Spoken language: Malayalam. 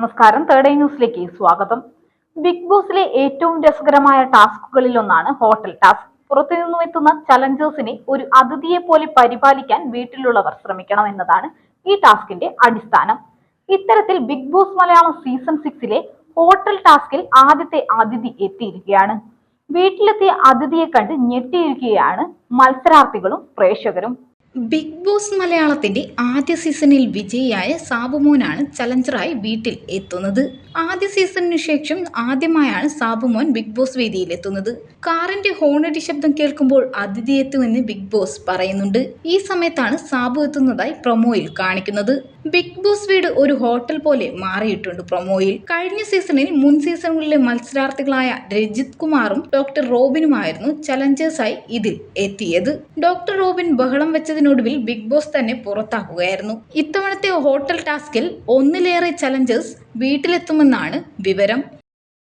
നമസ്കാരം. തേർഡ് ന്യൂസിലേക്ക് സ്വാഗതം. ബിഗ് ബോസിലെ ഏറ്റവും രസകരമായ ടാസ്കുകളിൽ ഒന്നാണ് ഹോട്ടൽ ടാസ്ക്. പുറത്തുനിന്നും എത്തുന്ന ചലഞ്ചേഴ്സിനെ ഒരു അതിഥിയെ പോലെ പരിപാലിക്കാൻ വീട്ടിലുള്ളവർ ശ്രമിക്കണം എന്നതാണ് ഈ ടാസ്കിന്റെ അടിസ്ഥാനം. ഇത്തരത്തിൽ ബിഗ് ബോസ് മലയാളം സീസൺ സിക്സിലെ ഹോട്ടൽ ടാസ്കിൽ ആദ്യത്തെ അതിഥി എത്തിയിരിക്കുകയാണ്. വീട്ടിലെത്തിയ അതിഥിയെ കണ്ട് ഞെട്ടിയിരിക്കുകയാണ് മത്സരാർത്ഥികളും പ്രേക്ഷകരും. ബിഗ് ബോസ് മലയാളത്തിന്റെ ആദ്യ സീസണിൽ വിജയിയായ സാബുമോനാണ് ചലഞ്ചറായി വീട്ടിൽ എത്തുന്നത്. ആദ്യ സീസണിനു ശേഷം ആദ്യമായാണ് സാബുമോൻ ബിഗ് ബോസ് വേദിയിൽ എത്തുന്നത്. കാറിന്റെ ഹോണടി ശബ്ദം കേൾക്കുമ്പോൾ അതിഥി എത്തുമെന്ന് ബിഗ് ബോസ് പറയുന്നുണ്ട്. ഈ സമയത്താണ് സാബു എത്തുന്നതായി പ്രൊമോയിൽ കാണിക്കുന്നത്. ബിഗ് ബോസ് വീട് ഒരു ഹോട്ടൽ പോലെ മാറിയിട്ടുണ്ട് പ്രൊമോയിൽ. കഴിഞ്ഞ സീസണിൽ മുൻ സീസണുകളിലെ മത്സരാർത്ഥികളായ രജിത് കുമാറും ഡോക്ടർ റോബിനുമായിരുന്നു ചലഞ്ചേഴ്സായി ഇതിൽ എത്തിയത്. ഡോക്ടർ റോബിൻ ബഹളം വെച്ചതിനൊടുവിൽ ബിഗ് ബോസ് തന്നെ പുറത്താക്കുകയായിരുന്നു. ഇത്തവണത്തെ ഹോട്ടൽ ടാസ്കിൽ ഒന്നിലേറെ ചലഞ്ചേഴ്സ് വീട്ടിലെത്തുമെന്നാണ് വിവരം.